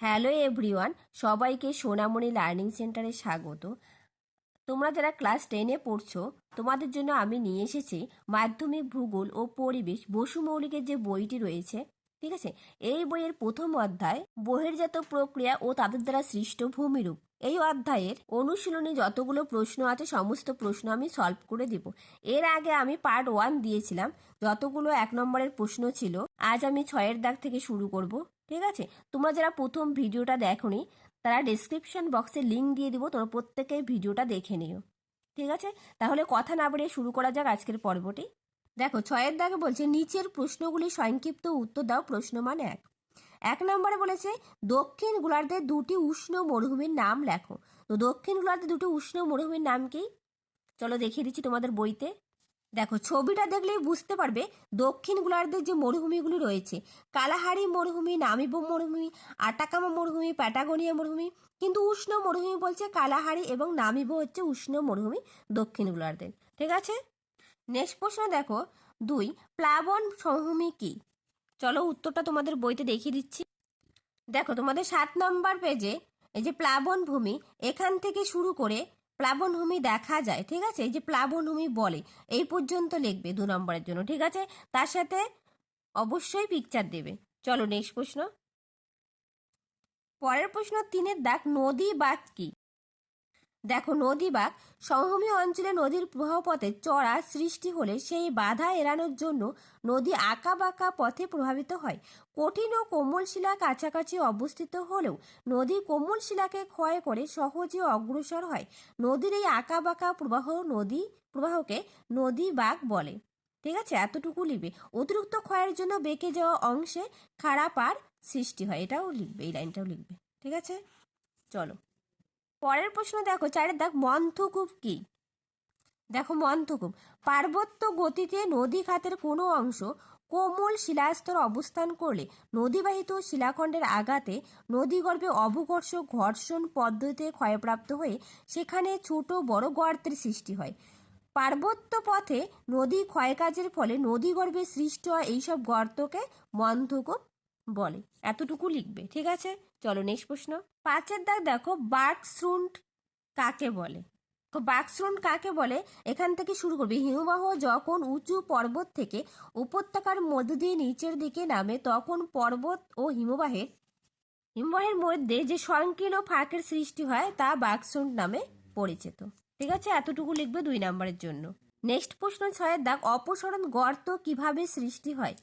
Hello everyone, সবাইকে সোনামণি learning সেন্টারে স্বাগত। তোমরা যারা ক্লাস টেনে পড়ছো, তোমাদের জন্য আমি নিয়ে এসেছি মাধ্যমিক ভূগোল ও পরিবেশ বসু মৌলিকের যে বইটি রয়েছে, ঠিক আছে? এই বইয়ের প্রথম অধ্যায় বহির্জাত প্রক্রিয়া ও তাদের দ্বারা সৃষ্ট ভূমিরূপ। এই অধ্যায়ের অনুশীলনী যতগুলো প্রশ্ন আছে, সমস্ত প্রশ্ন আমি সলভ করে দিব। এর আগে আমি পার্ট ওয়ান দিয়েছিলাম, যতগুলো এক নম্বরের প্রশ্ন ছিল, আজ আমি ছয়ের দাগ থেকে শুরু করব, ঠিক আছে? তোমরা যারা প্রথম ভিডিওটা দেখোনি, তারা ডিসক্রিপশন বক্সে লিঙ্ক দিয়ে দিব, তোমরা প্রত্যেকে ভিডিওটা দেখে নিও, ঠিক আছে? তাহলে কথা না বাড়িয়ে শুরু করা যাক আজকের পর্বটি। দেখো, ছয়ের দাগে বলছে, নিচের প্রশ্নগুলি সংক্ষিপ্ত উত্তর দাও প্রশ্ন মান এক। এক নম্বরে বলেছে, দক্ষিণ গোলার্ধের দুটি উষ্ণ মরুভূমির নাম লেখো। তো দক্ষিণ গোলার্ধের দুটি উষ্ণ মরুভূমির নাম কি? চলো দেখিয়ে দিচ্ছি তোমাদের বইতে। দেখো, ছবিটা দেখলেই বুঝতে পারবে, দক্ষিণ গোলার্ধের যে মরুভূমিগুলি রয়েছে, কালাহারি মরুভূমি নামিব মরুভূমি, আটাকামা মরুভূমি, প্যাটাগোনিয়া মরুভূমি, কিন্তু উষ্ণ মরুভূমি বলছে কালাহারি এবং নামিব হচ্ছে উষ্ণ মরুভূমি দক্ষিণ গোলার্ধের। ঠিক আছে? নেক্সট প্রশ্ন দেখো, দুই, প্লাবন সমভূমি কি? চলো উত্তরটা তোমাদের বইতে দেখিয়ে দিচ্ছি। দেখো, তোমাদের সাত নম্বর পেজে এই যে প্লাবন ভূমি, এখান থেকে শুরু করে প্লাবন ভূমি দেখা যায়, ঠিক আছে? এই যে প্লাবন ভূমি বলে, এই পর্যন্ত লিখবে দু নম্বরের জন্য, ঠিক আছে? তার সাথে অবশ্যই পিকচার দেবে। চলো নেক্সট প্রশ্ন। পরের প্রশ্ন, তিনের দাগ নদী বাঁক কি? দেখো নদী বাঁক সমভূমি অঞ্চলে নদীর প্রবাহপথে চড়া সৃষ্টি হলে সেই বাধা এড়ানোর জন্য নদী আঁকা বাঁকা পথে প্রভাবিত হয়। কঠিন ও কোমল শিলা কাছাকাছি অবস্থিত হলেও নদী কোমল শিলাকে ক্ষয় করে সহজে অগ্রসর হয়। নদীর এই আঁকা বাঁকা প্রবাহ নদী প্রবাহকে নদী বাঁক বলে। ঠিক আছে? এতটুকু লিখবে। অতিরিক্ত ক্ষয়ের জন্য বেঁকে যাওয়া অংশে খারাপ আর সৃষ্টি হয়। এটাও লিখবে, এই লাইনটাও লিখবে। ঠিক আছে? চলো। পরের প্রশ্ন দেখো, চারের দাগ মন্থকূপ কি? দেখো মন্থকূপ, পার্বত্য গতিতে নদী খাতের কোনো অংশ কোমল শিলাস্তর অবস্থান করলে নদীবাহিত শিলাখণ্ডের আঘাতে নদীগর্ভে অবকর্ষ ঘর্ষণ পদ্ধতিতে ক্ষয়প্রাপ্ত হয়ে সেখানে ছোট বড় গর্তের সৃষ্টি হয়। পার্বত্য পথে নদী ক্ষয়কাজের ফলে নদীগর্ভে সৃষ্টি হয় এইসব গর্তকে মন্থকূপ বলে। এতটুকু লিখবে, ঠিক আছে? চলো নেক্সট প্রশ্ন। পাঁচের দাগ দেখো বার্কশ্রুন্ট কাকে বলে? তো বাকশ্রুন্ট কাকে বলে? এখান থেকে শুরু করবে, হিমবাহ যখন উঁচু পর্বত থেকে উপত্যকার মধ্য দিয়ে নিচের দিকে নামে, তখন পর্বত ও হিমবাহের হিমবাহের মধ্যে যে সংকীর্ণ ফাঁকের সৃষ্টি হয়, তা বাকশ্রুন্ট নামে পরিচিত। ঠিক আছে? এতটুকু লিখবে দুই নম্বরের জন্য। নেক্সট প্রশ্ন, ছয়ের দাগ, অপসরণ গর্ত কীভাবে সৃষ্টি হয়?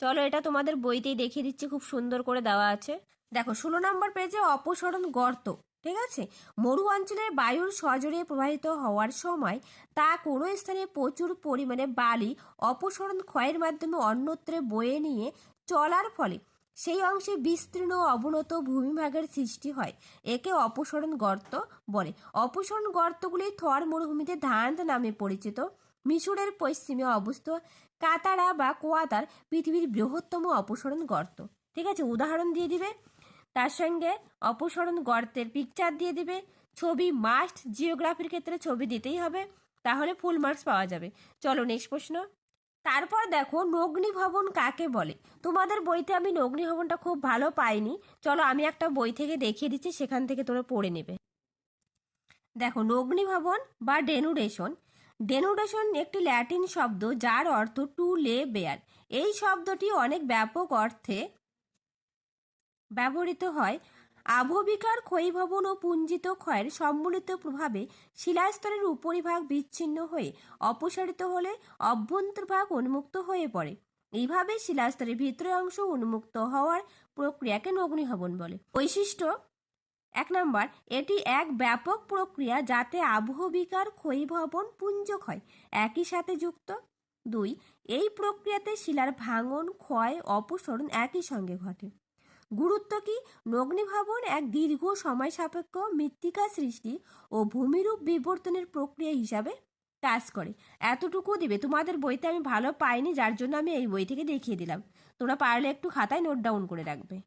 চলো এটা তোমাদের বইতেই দেখিয়ে দিচ্ছি, খুব সুন্দর করে দেওয়া আছে। দেখো, ষোলো নম্বর পেজে অপসরণ গর্ত, ঠিক আছে? মরু অঞ্চলের বায়ুর সজোরে প্রবাহিত হওয়ার সময় তা কোনো স্থানে প্রচুর পরিমাণে বালি অপসরণ ক্ষয়ের মাধ্যমে অন্যত্রে বয়ে নিয়ে চলার ফলে সেই অংশে বিস্তীর্ণ অবনত ভূমিভাগের সৃষ্টি হয়। একে অপসরণ গর্ত বলে। অপসরণ গর্তগুলি থর মরুভূমিতে ধান্ত নামে পরিচিত। মিশরের পশ্চিমে অবস্থিত কাতারা বা কোয়াতার পৃথিবীর বৃহত্তম অপসরণ গর্ত, ঠিক আছে? উদাহরণ দিয়ে দিবে। তার সঙ্গে অপসরণ গর্তের পিকচার দিয়ে দিবে। ছবি মাস্ট জিওগ্রাফির ক্ষেত্রে ছবি দিতেই হবে, তাহলে ফুল মার্কস পাওয়া যাবে। চলো নেক্সট প্রশ্ন। তারপর দেখো নগ্নি ভবন কাকে বলে? তোমাদের বইতে আমি নগ্নি ভবনটা খুব ভালো পাইনি। চলো আমি একটা বই থেকে দেখিয়ে দিচ্ছি, সেখান থেকে তোমরা পড়ে নেবে। দেখো নগ্নি ভবন বা ডেনুডেশন ডেনুডেশন একটি ল্যাটিন শব্দ যার অর্থ টু লে বেয়ার এই শব্দটি অনেক ব্যাপক অর্থে ব্যবহৃত হয়। আবহবিকার ক্ষয়ীভবন ও পুঞ্জিত ক্ষয়ের সম্মিলিত প্রভাবে শিলাস্তরের উপরিভাগ বিচ্ছিন্ন হয়ে অপসারিত হলে অভ্যন্তরভাগ উন্মুক্ত হয়ে পড়ে। এইভাবে শিলাস্তরের ভিতরের অংশ উন্মুক্ত হওয়ার প্রক্রিয়াকে নগ্নিভবন বলে। বৈশিষ্ট্য, এক নম্বর, এটি এক ব্যাপক প্রক্রিয়া যাতে আবহবিকার ক্ষয়ীভবন পুঞ্জক্ষয় একই সাথে যুক্ত। দুই, এই প্রক্রিয়াতে শিলার ভাঙন, ক্ষয়, অপসরণ একই সঙ্গে ঘটে। গুরুত্ব কি? নগ্নিভবন এক দীর্ঘ সময় সাপেক্ষ মৃত্তিকা সৃষ্টি ও ভূমিরূপ বিবর্তনের প্রক্রিয়া হিসাবে কাজ করে। এতটুকু দিবে। তোমাদের বইতে আমি ভালো পাইনি, যার জন্য আমি এই বই থেকে দেখিয়ে দিলাম। তোমরা পারলে একটু খাতায় নোট ডাউন করে রাখবে।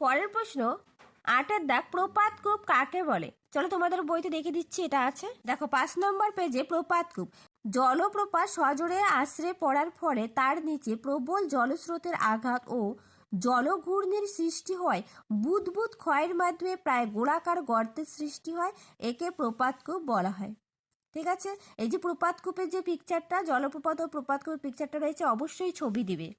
পরের প্রশ্ন, আটের দাগ প্রপাত কূপ কাকে বলে? চলো তোমাদের বইতে দেখে দিচ্ছি, এটা আছে। দেখো, পাঁচ নম্বর পেজে প্রপাত কূপ। জলপ্রপাত সজোরে আশ্রে পড়ার ফলে তার নিচে প্রবল জলস্রোতের আঘাত ও জলঘূর্ণির সৃষ্টি হয়। বুদবুদ ক্ষয়ের মাধ্যমে প্রায় গোলাকার গর্তের সৃষ্টি হয়, একে প্রপাতকূপ বলা হয়। ঠিক আছে? এই যে প্রপাতকূপের যে পিকচারটা জলপ্রপাত ও প্রপাতকূপের পিকচারটা রয়েছে, অবশ্যই ছবি দিবে।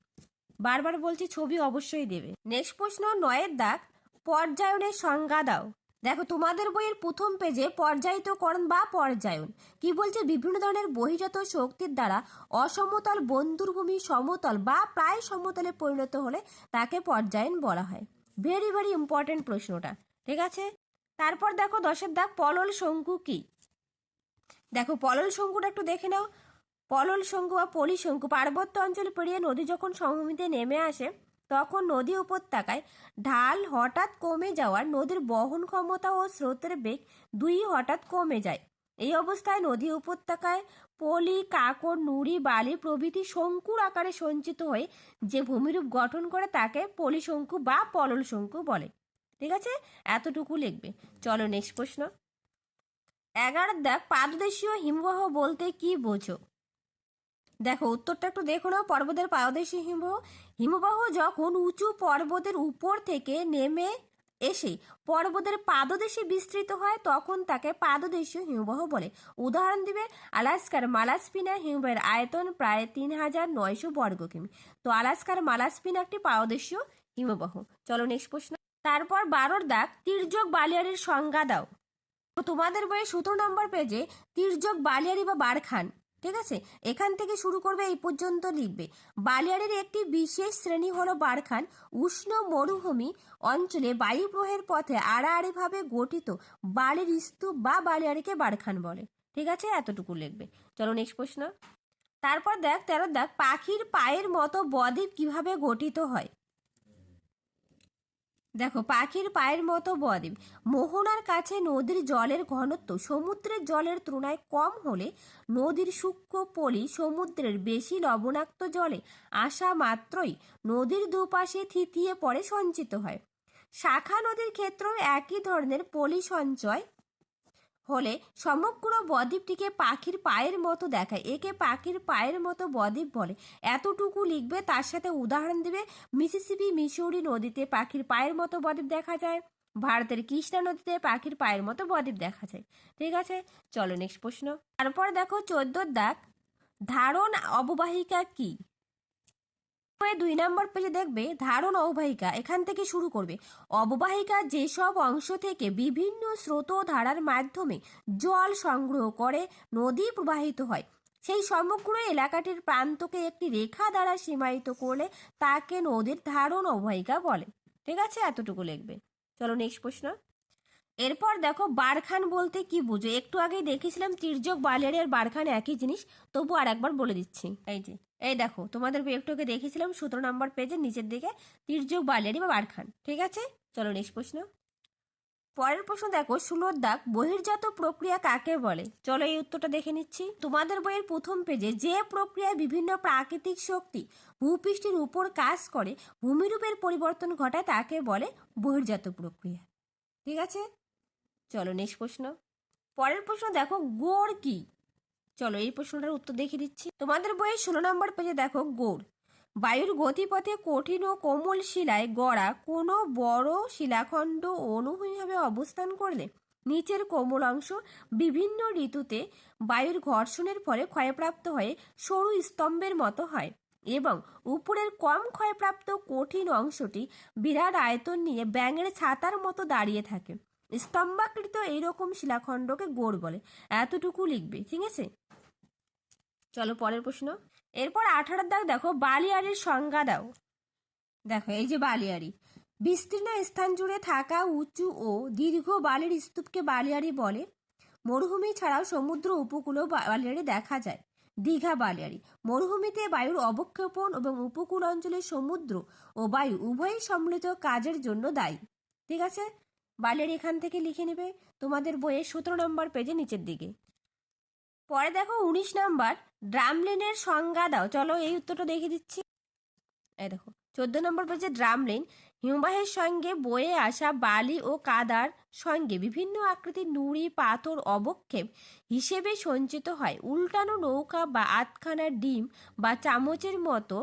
বারবার বলছি, ছবি অবশ্যই দেবে। নেক্সট প্রশ্ন নয়ের দাগ, পর্যায়নের সংজ্ঞা দাও। দেখো, তোমাদের বইয়ের প্রথম পেজে পর্যায়িতকরণ বা পর্যায়ন। কি বলছে? বিভিন্ন ধরনের বহিজাত শক্তির দ্বারা অসমতল বন্ধুরভূমি সমতল বা প্রায় সমতলে পরিণত হলে তাকে পর্যায়ন বলা হয়। ভেরি ভেরি ইম্পর্টেন্ট প্রশ্নটা। ঠিক আছে? তারপর দেখো, দশের দাগ, পলল শঙ্কু কি? দেখো, পলল শঙ্কুটা একটু দেখে নাও। পলল শঙ্কু বা পলি শঙ্কু, পার্বত্য অঞ্চল পেরিয়ে নদী যখন সমভূমিতে নেমে আসে তখন নদী উপত্যকায় ঢাল হঠাৎ কমে যাওয়ার নদীর বহন ক্ষমতা ও স্রোতের বেগ দুই হঠাৎ কমে যায়। এই অবস্থায় নদী উপত্যকায় পলি, কাকড়, নুড়ি, বালি প্রভৃতি শঙ্কুর আকারে সঞ্চিত হয়ে যে ভূমিরূপ গঠন করে তাকে পলি শঙ্কু বা পলল শঙ্কু বলে। ঠিক আছে? এতটুকু লিখবে। চলো নেক্সট প্রশ্ন। এগারো দেখ পাদদেশীয় হিমবাহ বলতে কি বোঝো? দেখো, উত্তরটা একটু দেখো না পর্বতের পাদদেশীয় হিমবাহ হিমবাহ যখন উঁচু পর্বতের উপর থেকে নেমে এসে পর্বতের পাদদেশে বিস্তৃত হয়, তখন তাকে পাদদেশীয় হিমবাহ বলে। উদাহরণ দিবে, আলাস্কার মালাসপিনা হিমবাহের আয়তন প্রায় তিন হাজার নয়শো বর্গ কিমি। তো আলাস্কার মালাসপিনা একটি পাদদেশীয় হিমবাহ। চলো নেক্সট প্রশ্ন। তারপর বারোর দাগ, তির্যক বালিয়ারির সংজ্ঞা দাও। তোমাদের বইয়ে সতেরো নম্বর পেজে তির্যক বালিয়ারি বা বারখান ঠিক আছে? এখান থেকে শুরু করবে, এই পর্যন্ত লিখবে। বালিয়াড়ির একটি বিশেষ শ্রেণি হলো বারখান। উষ্ণ মরুভূমি অঞ্চলে বায়ু প্রবাহের পথে আড়াআড়িভাবে গঠিত বালির স্তূপ বা বালিয়াড়িকে বারখান বলে। ঠিক আছে? এতটুকু লিখবে। চলো নেক্সট প্রশ্ন। তারপর দেখ, তেরো দেখ, পাখির পায়ের মতো বদ্বীপ কীভাবে গঠিত হয়? দেখো, পাখির পায়ের মতো বদ্বীপ। মোহনার কাছে নদীর জলের ঘনত্ব সমুদ্রের জলের তুলনায় কম হলে নদীর সূক্ষ্ম পলি সমুদ্রের বেশি লবণাক্ত জলে আসা মাত্রই নদীর দুপাশে থিতিয়ে পড়ে সঞ্চিত হয়। শাখা নদীর ক্ষেত্রেও একই ধরনের পলি সঞ্চয় হলে সমগ্র বদ্বীপটিকে পাখির পায়ের মতো দেখায়। একে পাখির পায়ের মতো বদ্বীপ বলে। এতটুকু লিখবে, তার সাথে উদাহরণ দিবে মিসিসিপি মিসৌরি নদীতে পাখির পায়ের মতো বদ্বীপ দেখা যায়। ভারতের কৃষ্ণা নদীতে পাখির পায়ের মতো বদ্বীপ দেখা যায়। ঠিক আছে? চলো নেক্সট প্রশ্ন। তারপর দেখো চোদ্দ দাগ। ধারণ অববাহিকা কি? দুই নম্বর পেজে দেখবে ধারণ অববাহিকা এখান থেকে শুরু করবে। অববাহিকা যেসব অংশ থেকে বিভিন্ন স্রোত ধারার মাধ্যমে জল সংগ্রহ করে, নদী প্রবাহিত হয়, সেই সমগ্র এলাকাটির প্রান্তকে একটি রেখা দ্বারা সীমায়িত করলে তাকে নদীর ধারণ অববাহিকা বলে। ঠিক আছে? এতটুকু লিখবে। চলো নেক্সট প্রশ্ন। এরপর দেখো বারখান বলতে কি বুঝো? একটু আগেই দেখেছিলাম তির্যক বালিয়ারি আর বারখান একই জিনিস। তবু আর একবার বলে দিচ্ছি। এই যে, এই দেখো, তোমাদের একটু আগে দেখেছিলাম সতেরো নম্বর পেজের নিচের দিকে তির্যক বালিয়ারি বা বারখান, ঠিক আছে? চলো নেক্সট প্রশ্ন। পরের প্রশ্ন দেখো ষোলোর দাগ বহির্জাত প্রক্রিয়া কাকে বলে? চলো এই উত্তরটা দেখে নিচ্ছি। তোমাদের বইয়ের প্রথম পেজে যে প্রক্রিয়ায় বিভিন্ন প্রাকৃতিক শক্তি ভূপৃষ্ঠের উপর কাজ করে, ভূমিরূপের পরিবর্তন ঘটায় তাকে বলে বহির্জাত প্রক্রিয়া। ঠিক আছে? চলো নেক্সট প্রশ্ন। পরের প্রশ্ন দেখো, গোড় কি? চলো এই প্রশ্নটার উত্তর দেখে দিচ্ছি। তোমাদের বইয়ের ষোলো নম্বর পেজে দেখো, গোড়। বায়ুর গতিপথে কঠিন ও কোমল শিলায় গড়া কোনো বড় শিলাখণ্ড অনুভূমিভাবে অবস্থান করলে নিচের কোমল অংশ বিভিন্ন ঋতুতে বায়ুর ঘর্ষণের ফলে ক্ষয়প্রাপ্ত হয়ে সরু স্তম্ভের মতো হয় এবং উপরের কম ক্ষয়প্রাপ্ত কঠিন অংশটি বিরাট আয়তন নিয়ে ব্যাঙের ছাতার মতো দাঁড়িয়ে থাকে। স্তম্ভাকৃত এইরকম শিলাখণ্ডকে গোড় বলে। এতটুকু লিখবে, ঠিক আছে? চলো পরের প্রশ্ন। এরপর আঠারোর দাগ দেখো, বালিয়ারির সংজ্ঞা দাও। দেখো, এই যে বালিয়াড়ি বিস্তীর্ণ স্থান জুড়ে থাকা উঁচু ও দীর্ঘ বালির স্তূপকে বালিয়ারি বলে। মরুভূমি ছাড়াও সমুদ্র উপকূলেও বালিয়ারি দেখা যায়। দীঘা বালিয়াড়ি মরুভূমিতে বায়ুর অবক্ষেপণ এবং উপকূল অঞ্চলের সমুদ্র ও বায়ু উভয়ই সম্মিলিত কাজের জন্য দায়ী। ঠিক আছে? বালিয়াড়ি এখান থেকে লিখে নেবে তোমাদের বইয়ের সতেরো নম্বর পেজে নিচের দিকে। পরে দেখো উনিশ নম্বর, ড্রামলিনের সংজ্ঞা দাও। চলো এই উত্তরটা দেখে দিচ্ছি। এই দেখো, চোদ্দ নম্বর পেজে ড্রামলিন, হিমবাহের সঙ্গে বয়ে আসা বালি ও কাদার সঙ্গে বিভিন্ন আকৃতির নুড়ি, পাথর, অবক্ষেপ হিসেবে সঞ্চিত হয়। উল্টানো নৌকা বা আতখানা ডিম বা চামচের মতো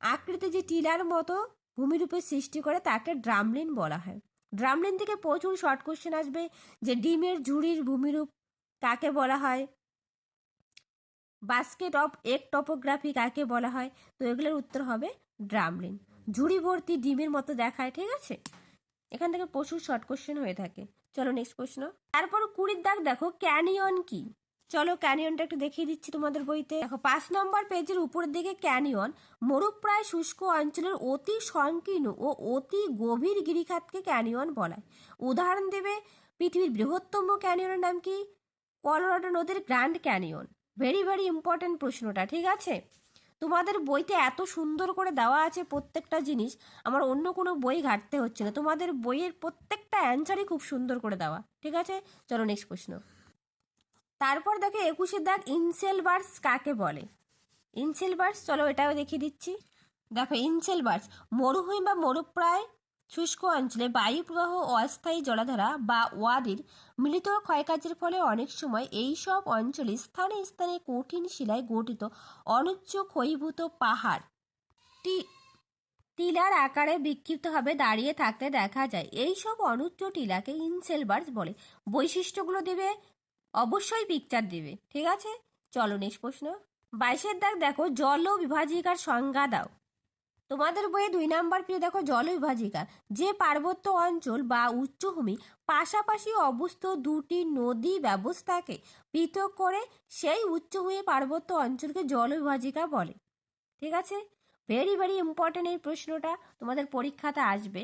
আকৃতি যে টিলার মতো ভূমিরূপের সৃষ্টি করে, তাকে ড্রামলিন বলা হয়। ড্রামলিন থেকে প্রচুর শর্ট কোশ্চেন আসবে যে ডিমের ঝুড়ির ভূমিরূপ কাকে বলা হয়? বাস্কেট অফ এক টপোগ্রাফি কাকে বলা হয়? তো এগুলোর উত্তর হবে ড্রামলিন ঝুড়ি ভর্তি ডিমের মতো দেখায়, ঠিক আছে? এখান থেকে প্রচুর শর্ট কোশ্চেন হয়ে থাকে। চলো নেক্সট প্রশ্ন। তারপর কুড়ির দাগ দেখো ক্যানিয়ন কি? চলো ক্যানিয়নটা একটু দেখিয়ে দিচ্ছি তোমাদের বইতে। দেখো, পাঁচ নম্বর পেজের উপরের দিকে ক্যানিয়ন মরুপ্রায় শুষ্ক অঞ্চলের অতি সংকীর্ণ ও অতি গভীর গিরিখাতকে ক্যানিয়ন বলায়। উদাহরণ দেবে পৃথিবীর বৃহত্তম ক্যানিয়নের নাম কি? কলোরাডো নদীর Grand Canyon. Very very important প্রশ্নটা, ঠিক আছে? তোমাদের বইতে এত সুন্দর করে দেওয়া আছে প্রত্যেকটা জিনিস, আমার অন্য কোনো বই ঘাটতে হচ্ছে না। তোমাদের বইয়ের প্রত্যেকটা অ্যান্সারই খুব সুন্দর করে দেওয়া, ঠিক আছে? চলো নেক্সট প্রশ্ন। তারপর দেখো একুশের দাগ ইনসেলবার্স কাকে বলে? ইনসেলবার্স, চলো এটাও দেখিয়ে দিচ্ছি। দেখো ইনসেলবার্স, মরুভূমি বা মরুপ্রায় শুষ্ক অঞ্চলে বায়ু প্রবাহ অস্থায়ী জলাধারা বা ওয়াদির মিলিত ক্ষয়কার্যের ফলে অনেক সময় এই সব অঞ্চলে স্থানে স্থানে কঠিন শিলায় গঠিত অনুচ্চ ক্ষয়ীভূত পাহাড়। টি, টিলার আকারে বিক্ষিপ্তভাবে দাঁড়িয়ে থাকতে দেখা যায়। এই সব অনুচ্চ টিলাকে ইনসেলবার্স বলে। বৈশিষ্ট্যগুলো দেবে অবশ্যই পিকচার দেবে, ঠিক আছে? চলো নেক্সট প্রশ্ন। বাইশের দাগ দেখো, জল বিভাজিকার সংজ্ঞা দাও। তোমাদের বইয়ে দুই নাম্বার পেয়ে দেখো, জল বিভাজিকা। যে পার্বত্য অঞ্চল বা উচ্চভূমি পাশাপাশি অবস্থ দুটি নদী ব্যবস্থাকে পৃথক করে সেই উচ্চভূমি পার্বত্য অঞ্চলকে জল বিভাজিকা বলে, ঠিক আছে? ভেরি ভেরি ইম্পর্টেন্ট এই প্রশ্নটা, তোমাদের পরীক্ষাতে আসবে।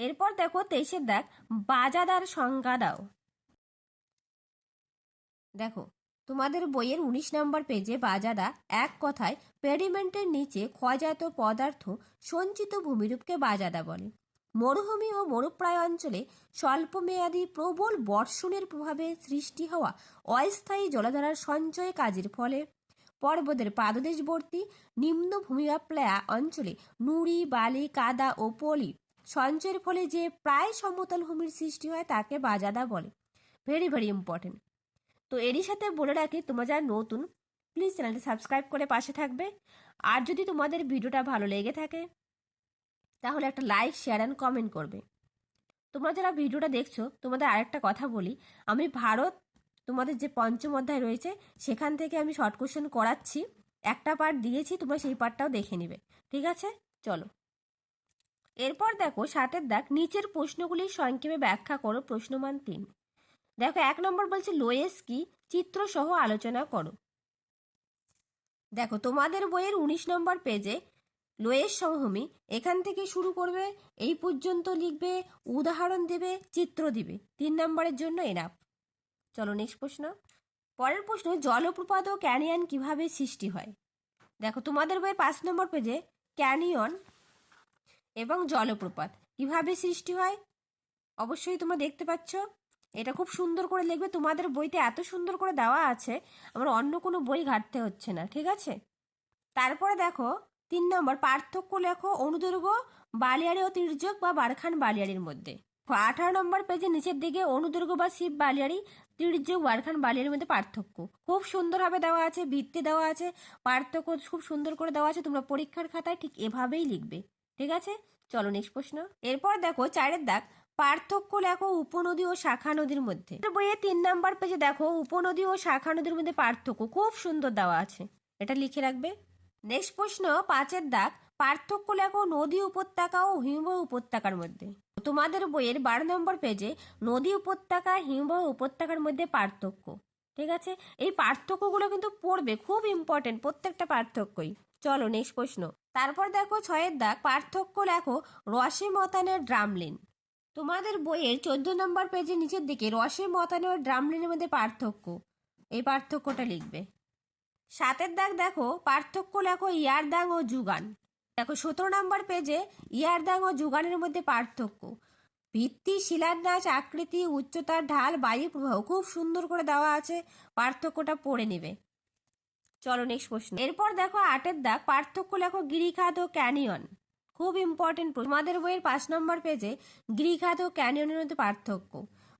এরপর দেখো, তেইশের দেখ বাজাদার সংজ্ঞা দাও। দেখো, তোমাদের বইয়ের উনিশ নম্বর পেজে বাজাদা এক কথায় পেডিমেন্টের নিচে ক্ষয়জাত পদার্থ সঞ্চিত ভূমিরূপকে বাজাদা বলে। মরুভূমি ও মরুপ্রায় অঞ্চলে স্বল্পমেয়াদী প্রবল বর্ষণের প্রভাবে সৃষ্টি হওয়া অস্থায়ী জলাধারার সঞ্চয় কাজের ফলে। পর্বতের পাদদেশবর্তী নিম্ন ভূমিপ্লায়া অঞ্চলে নুড়ি, বালি, কাদা ও পলি সঞ্চয়ের ফলে যে প্রায় সমতল ভূমির সৃষ্টি হয় তাকে বাজাদা বলে। ভেরি ভেরি ইম্পর্টেন্ট তো এরই সাথে বলে রাখি, তোমরা যারা নতুন প্লিজ চ্যানেলটি সাবস্ক্রাইব করে পাশে থাকবে। আর যদি তোমাদের ভিডিওটা ভালো লেগে থাকে, তাহলে একটা লাইক শেয়ার অ্যান্ড কমেন্ট করবে। তোমরা যারা ভিডিওটা দেখছ, তোমাদের আরেকটা কথা বলি। আমি ভারত, তোমাদের যে পঞ্চম অধ্যায় রয়েছে, সেখান থেকে আমি শর্ট কোশ্চেন করাচ্ছি। একটা পার্ট দিয়েছি, তোমরা সেই পার্টটাও দেখে নিবে। ঠিক আছে? চলো। এরপর দেখো, সাতের দাগ, নিচের প্রশ্নগুলির সংক্ষেপে ব্যাখ্যা করো প্রশ্নমান তিন। দেখো, এক নম্বর বলছে লোয়েস কি? চিত্র সহ আলোচনা করো। দেখো, তোমাদের বইয়ের উনিশ নম্বর পেজে লোয়েস সমভূমি এখান থেকে শুরু করবে, এই পর্যন্ত লিখবে, উদাহরণ দেবে, চিত্র দিবে। তিন নম্বরের জন্য এনাফ চলো নেক্সট প্রশ্ন। পরের প্রশ্ন, জলপ্রপাত ও ক্যানিয়ন কীভাবে সৃষ্টি হয়? দেখো, তোমাদের বইয়ের পাঁচ নম্বর পেজে ক্যানিয়ন এবং জলপ্রপাত কীভাবে সৃষ্টি হয়? অবশ্যই তোমরা দেখতে পাচ্ছ। এটা খুব সুন্দর করে লিখবে। তোমাদের বইতে এত সুন্দর করে দেওয়া আছে আমার অন্য কোনো বই ঘাটতে হচ্ছে না, ঠিক আছে? তারপরে দেখো, তিন নম্বর, পার্থক্য লেখো অনুদৈর্ঘ্য বালিয়াড়ি ও তির্যক বা বারখান বালিয়াড়ির মধ্যে। আঠারো নম্বর পেজে নিচের দিকে অনুদৈর্ঘ্য বা শিব বালিয়াড়ি, তির্যক, বারখান বালিয়াড়ির মধ্যে পার্থক্য। খুব সুন্দরভাবে দেওয়া আছে, ভিত্তি দেওয়া আছে, পার্থক্য খুব সুন্দর করে দেওয়া আছে, তোমরা পরীক্ষার খাতায় ঠিক এভাবেই লিখবে, ঠিক আছে? চলো নেক্সট প্রশ্ন। এরপর দেখো, চারের দাগ পার্থক্য লেখো উপনদী ও শাখা নদীর মধ্যে। বইয়ে তিন নাম্বার পেজে দেখো উপনদী ও শাখা নদীর মধ্যে পার্থক্য খুব সুন্দর দেওয়া আছে। এটা লিখে রাখবে। নেক্সট প্রশ্ন, পাঁচের দাগ, পার্থক্য লেখো নদী উপত্যকা ও হিমবাহ উপত্যকার মধ্যে। তোমাদের বইয়ের বারো নম্বর পেজে নদী উপত্যকা, হিমবাহ উপত্যকার মধ্যে পার্থক্য, ঠিক আছে? এই পার্থক্যগুলো কিন্তু পড়বে, খুব ইম্পর্টেন্ট প্রত্যেকটা পার্থক্যই। চলো, নেক্সট প্রশ্ন। তারপর দেখো ছয়ের দাগ, পার্থক্য লেখো রসে মতানের ড্রামলিন। তোমাদের বইয়ের চোদ্দ নম্বর পেজের নিচের দিকে রসে মতানো ও ড্রামলিনের মধ্যে পার্থক্য। এই পার্থক্যটা লিখবে। সাতের দাগ দেখো, পার্থক্য লেখো ইয়ারদাং ও যুগান। দেখো, সতেরো নম্বর পেজে ইয়ারদাং ও যুগানের মধ্যে পার্থক্য। ভিত্তি শিলান্যাস আকৃতি, উচ্চতার ঢাল, বায়ু প্রবাহ খুব সুন্দর করে দেওয়া আছে, পার্থক্যটা পড়ে নেবে। চলো নেক্সট প্রশ্ন। এরপর দেখো আটের দাগ, পার্থক্য লেখো গিরিখাত ও ক্যানিয়ন। খুব ইম্পর্টেন্ট তোমাদের বইয়ের পাঁচ নম্বর পেজে গৃহঘাত ও ক্যানিয়নের মধ্যে পার্থক্য?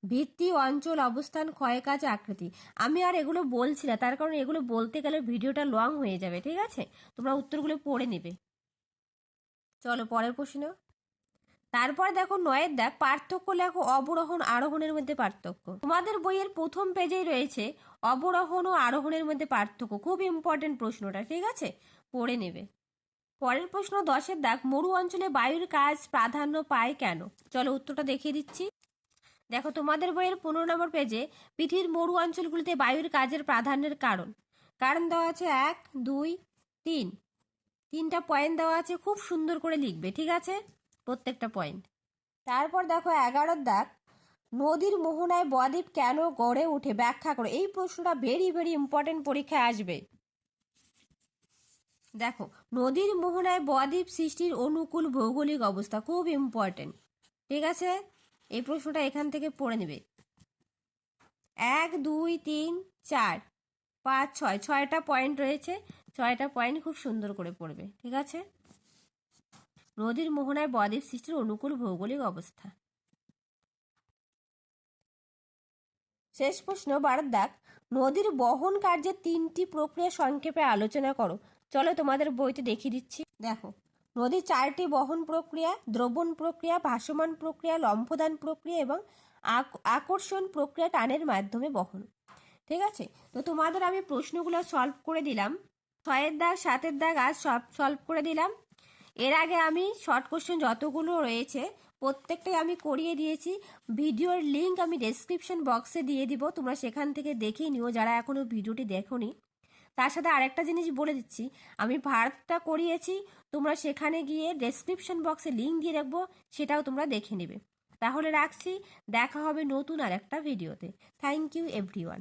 ভিত্তি, অঞ্চল, অবস্থান ক্ষয়কাজ আকৃতি। আমি আর এগুলো বলছি না, তার কারণ এগুলো বলতে গেলে ভিডিওটা লং হয়ে যাবে, ঠিক আছে? তোমরা উত্তরগুলো পড়ে নেবে। চলো, পরের প্রশ্ন তারপর দেখো নয়ের দেখ পার্থক্য লেখো অবরোহণ, আরোহণের মধ্যে পার্থক্য। তোমাদের বইয়ের প্রথম পেজেই রয়েছে, অবরোহণ ও আরোহণের মধ্যে পার্থক্য। খুব ইম্পর্টেন্ট প্রশ্নটা, ঠিক আছে? পড়ে নেবে। পরের প্রশ্ন দশের দাগ, মরু অঞ্চলে বায়ুর কাজ প্রাধান্য পায় কেন? চলো উত্তরটা দেখিয়ে দিচ্ছি। দেখো, তোমাদের বইয়ের পনেরো নম্বর পেজে পৃথিবীর মরু অঞ্চলগুলিতে বায়ুর কাজের প্রাধান্যের কারণ। কারণ দেওয়া আছে এক, দুই, তিন। তিনটা পয়েন্ট দেওয়া আছে খুব সুন্দর করে লিখবে, ঠিক আছে? প্রত্যেকটা পয়েন্ট তারপর দেখো, এগারোর দাগ, নদীর মোহনায় বদ্বীপ কেন গড়ে ওঠে? ব্যাখ্যা করো। এই প্রশ্নটা ভেরি ভেরি ইম্পর্টেন্ট পরীক্ষায় আসবে। দেখো, নদীর মোহনায় বদ্বীপ সৃষ্টির অনুকূল ভৌগোলিক অবস্থা খুব ইম্পর্টেন্ট ঠিক আছে? এই প্রশ্নটা এখান থেকে পড়ে নেবে। এক, দুই, তিন, চার, পাঁচ, ছয়। ছয়টা পয়েন্ট রয়েছে। ছয়টা পয়েন্ট খুব সুন্দর করে পড়বে। ঠিক আছে? নদীর মোহনায় বদ্বীপ সৃষ্টির অনুকূল ভৌগোলিক অবস্থা। শেষ প্রশ্ন বারত দাগ নদীর বহন কার্যের তিনটি প্রক্রিয়া সংক্ষেপে আলোচনা করো। চলো তোমাদের বইতে দেখিয়ে দিচ্ছি। দেখো নদীর চারটি বহন প্রক্রিয়া, দ্রবণ প্রক্রিয়া, ভাসমান প্রক্রিয়া, লম্ফদান প্রক্রিয়া এবং আক- আকর্ষণ প্রক্রিয়া টানের মাধ্যমে বহন। ঠিক আছে? তো তোমাদের আমি প্রশ্নগুলো সলভ করে দিলাম। ছয়ের দাগ, সাতের দাগ, আজ সব সলভ করে দিলাম। এর আগে আমি শর্ট কোশ্চেন যতগুলো রয়েছে প্রত্যেকটাই আমি করিয়ে দিয়েছি। ভিডিওর লিংক আমি ডেসক্রিপশন বক্সে দিয়ে দিব। তোমরা সেখান থেকে দেখে নিও, যারা এখনও ভিডিওটি দেখোনি। তার সাথে আরেকটা জিনিস বলে দিচ্ছি। আমি ভারতটা করিয়েছি, তোমরা সেখানে গিয়ে ডেসক্রিপশন বক্সে লিঙ্ক দিয়ে রাখব, সেটাও তোমরা দেখে নেবে। তাহলে রাখছি, দেখা হবে নতুন আর একটা ভিডিওতে থ্যাংক ইউ এভরিওয়ান